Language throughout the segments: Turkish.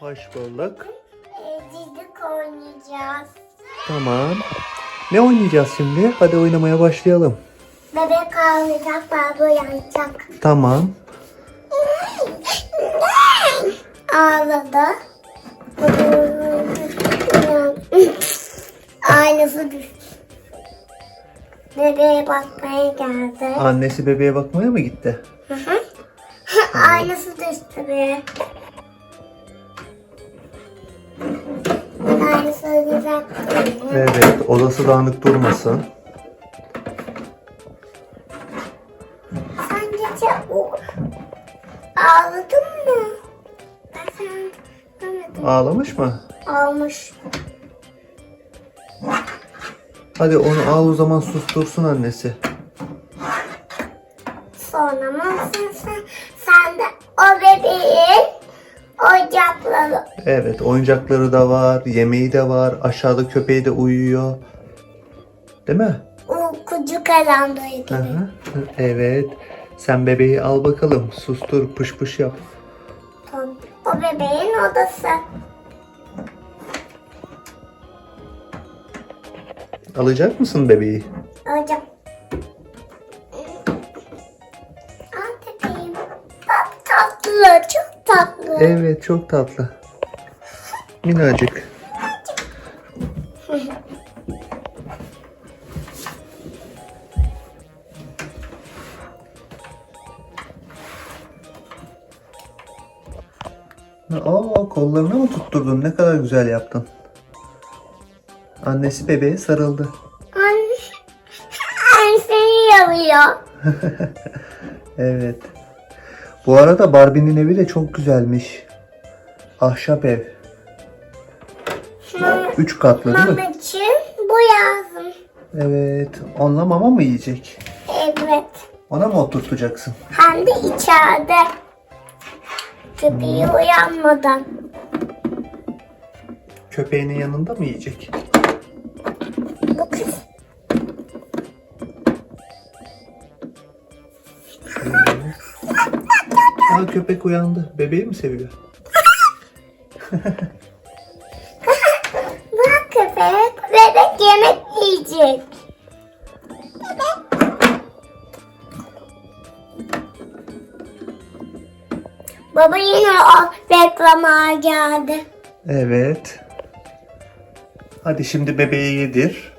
Hoş bulduk. Dizik oynayacağız. Tamam. Ne oynayacağız şimdi? Hadi oynamaya başlayalım. Bebek ağlayacak, baba uyanacak. Tamam. Ağladı. Ailesi düştü. Bebeğe bakmaya geldi. Annesi bebeğe bakmaya mı gitti? Ailesi düştü bir. Evet. Odası dağınık durmasın. Sen gece o... Ağladın mı? Ben sen görmedim. Ağlamış mı? Almış. Hadi onu al o zaman sustursun annesi. Sonra mı sen, sen, sen de o bebeğin oyuncakları Evet. Oyuncakları da var. Yemeği de var. Aşağıda köpeği de uyuyor. Değil mi? uykucu hı. Evet. Sen bebeği al bakalım. Sustur. Pış pış yap. Tamam. O bebeğin odası. Alacak mısın bebeği? Hocam. Evet. Çok tatlı. Minnacık. Aa, kollarına mı tutturdun? Ne kadar güzel yaptın. Annesi bebeğe sarıldı. Anne, anne seni yalıyor. Evet. Bu arada Barbie'nin evi de çok güzelmiş. Ahşap ev. Üç katlı değil mi? Mama için bu lazım. Evet. Onunla mama mı yiyecek? Evet. Ona mı oturtacaksın? Hem de içeride. Köpeği uyanmadan. Köpeğinin yanında mı yiyecek? Aa köpek uyandı. Bebeği mi seviyor? bırak köpek. Bebek yemek yiyecek. Baba yine o reklama geldi. Evet. Hadi şimdi bebeği yedir.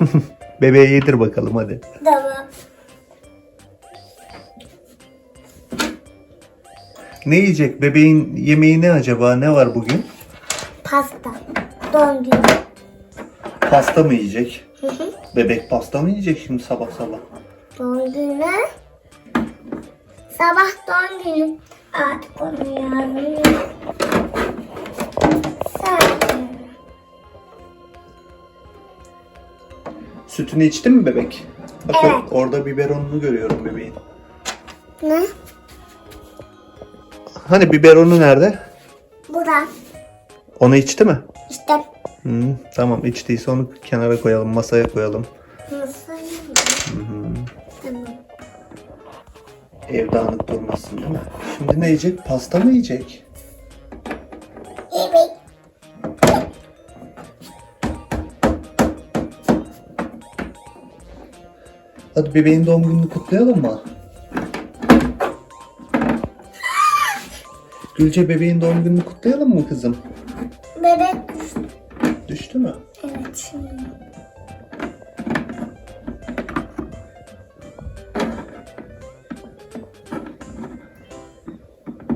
Bebeği yedir bakalım hadi. Tamam. Ne yiyecek? Bebeğin yemeği ne acaba? Ne var bugün? Pasta. Doğum günü. Pasta mı yiyecek? Bebek pasta mı yiyecek şimdi sabah sabah? Doğum günü. Sabah doğum günü. Artık onu. Sen. Sütünü içti mi bebek? Bak Evet. orada biberonunu görüyorum bebeğin. Ne? Hani biberonu nerede? Bu da. Onu içti mi? İşte. Hı, tamam içtiyse onu kenara koyalım, masaya koyalım. Nasıl? Tamam. Ev dağınık durmasın değil mi? Şimdi ne yiyecek? Pasta mı yiyecek? Evet. Hadi bebeğin doğum gününü kutlayalım mı? Gülce bebeğin doğum gününü kutlayalım mı kızım? Bebek düştü. Düştü mü? Evet şimdi.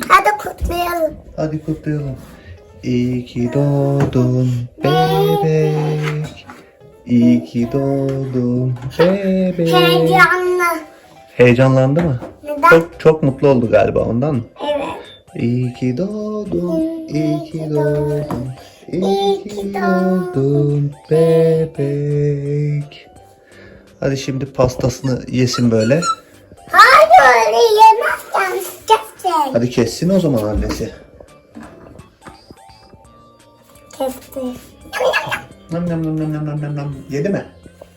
Hadi kutlayalım. Hadi kutlayalım. İyi ki doğdun bebek. İyi ki doğdun bebek. Heyecanlı. Heyecanlandı mı? Neden? Çok çok mutlu oldu galiba ondan mı? Evet. İyi ki doğdun, iyi ki doğdun, iyi ki doğdun bebek. Hadi şimdi pastasını yesin böyle. Hayır öyle yemezken kesecek. Hadi kessin o zaman annesi. Kesti. Nam nam nam nam nam nam nam nam. Yedi mi?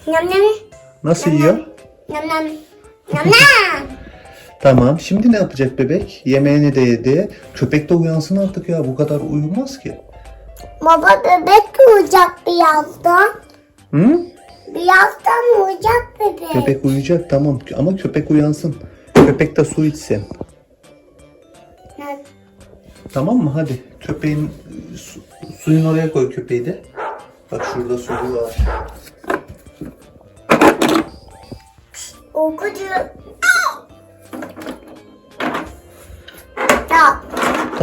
Nam nam. Nasıl yiyor? Nam nam. Nam nam. Tamam. Şimdi ne yapacak bebek? Yemeğini de yedi. Köpek de uyansın artık ya. Bu kadar uyumaz ki. Baba bebek uyuyacak birazdan. Hı? Birazdan uyuyacak bebek. Köpek uyuyacak tamam. Ama köpek uyansın. Köpek de su içsin. Ne- Tamam mı? Hadi. Köpeğin su- suyun oraya koy köpeği de. Bak şurada su var. Uykucu.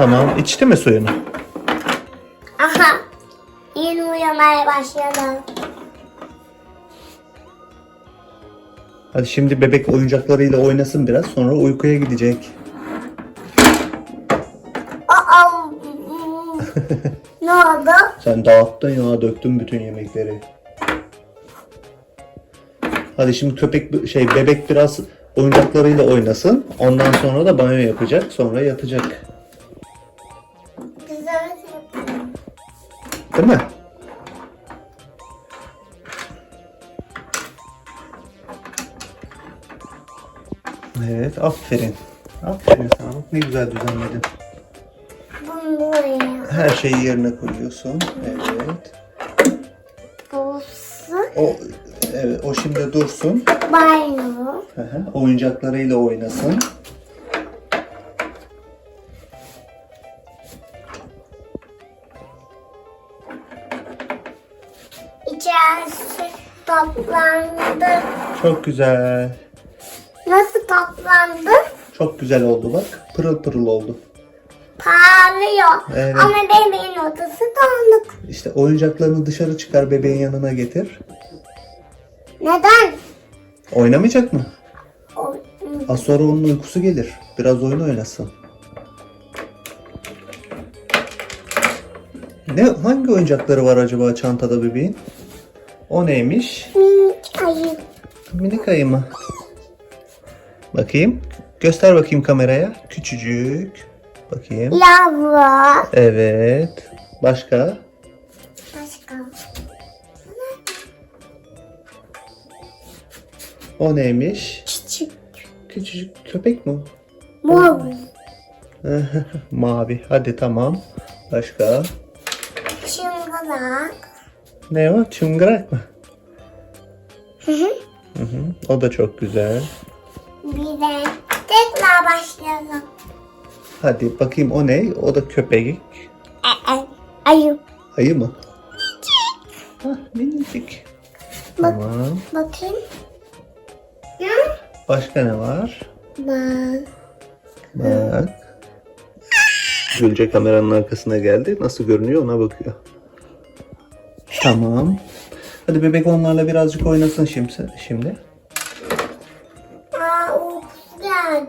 Tamam. içti mi suyunu? Aha. Yeni uyumaya başladı. Hadi şimdi bebek oyuncaklarıyla oynasın biraz. Sonra uykuya gidecek. Aa. ne oldu? Sen dağıttın ya. Döktün bütün yemekleri. Hadi şimdi köpek şey bebek biraz oyuncaklarıyla oynasın. Ondan sonra da banyo yapacak. Sonra yatacak. Değil mi? Evet, aferin. Aferin sana. Ne güzel düzenledin. Bunu buraya. Her şeyi yerine koyuyorsun. Evet. Burası. O evet, o şimdi dursun. Banyo. Hı hı, Oyuncaklarıyla oynasın. Çok güzel. Nasıl toplandı? Çok güzel oldu bak. Pırıl pırıl oldu. Parlıyor. Evet. Ama bebeğin odası dağınık. İşte oyuncaklarını dışarı çıkar bebeğin yanına getir. Neden? Oynamayacak mı? Az sonra onun uykusu gelir. Biraz oyun oynasın. Ne hangi oyuncakları var acaba çantada bebeğin? O neymiş? minik ayı. Minik ayı mı? Bakayım. Göster bakayım kameraya. Küçücük. Bakayım. Lava. Evet. Başka? Başka. O neymiş? Küçük. Küçücük köpek mi? Mor. Mavi. Hadi tamam. Başka? Çıngılak. Ne o? Çıngırak mı? O da çok güzel. Bir de tekrar başlayalım. Hadi bakayım o ne? O da köpek. E, e, ayı. Ayı mı? Hah, minicik. Bak. Tamam. Bakayım. Hı? Başka ne var? Bak. Bak. Gülce kameranın arkasına geldi. Nasıl görünüyor ona bakıyor. Tamam. Hadi bebek onlarla birazcık oynasın şimdi. Şimdi.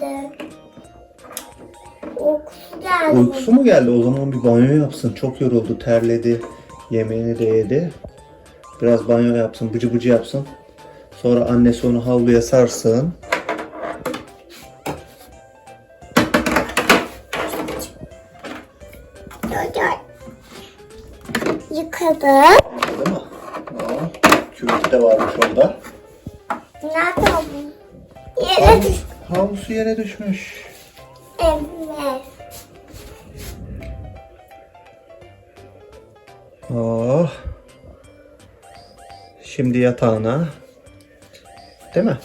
Geldi. Uykusu geldi. Uykusu mu geldi? O zaman bir banyo yapsın. Çok yoruldu, terledi. Yemeğini de yedi. Biraz banyo yapsın, bıcı bıcı yapsın. Sonra annesi onu havluya sarsın. Yıkadık. Değil mi? Aa, de varmış orada. Nerede bu? Yere düş. Havlusu yere düşmüş. Evet. Oh. Şimdi yatağına. Değil mi?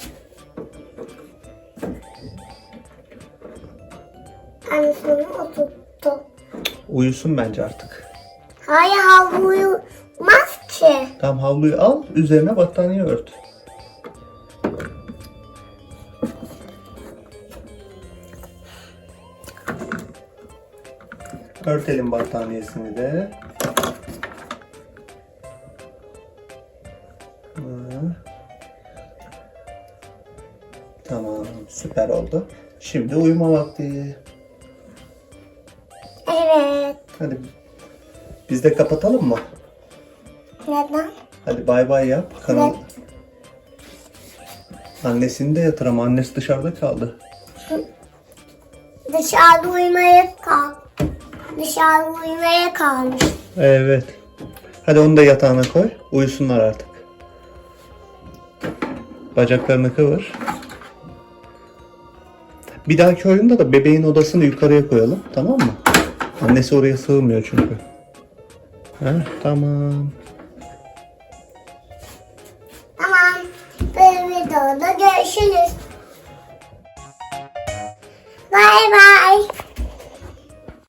Annesini oturttu. Uyusun bence artık. Hayır havlu uyumaz ki. Tam havluyu al, üzerine battaniye ört. Örtelim battaniyesini de. Tamam, süper oldu. Şimdi uyuma vakti. Evet. Hadi biz de kapatalım mı? Neden? Hadi bay bay yap. Kanal... Evet. Annesini de yatır ama annesi dışarıda kaldı. Dışarıda uyumaya kal. Dışarıda uyumaya kalmış. Evet. Hadi onu da yatağına koy. Uyusunlar artık. Bacaklarını kıvır. Bir dahaki oyunda da bebeğin odasını yukarıya koyalım. Tamam mı? Annesi oraya sığmıyor çünkü. Ha, tamam.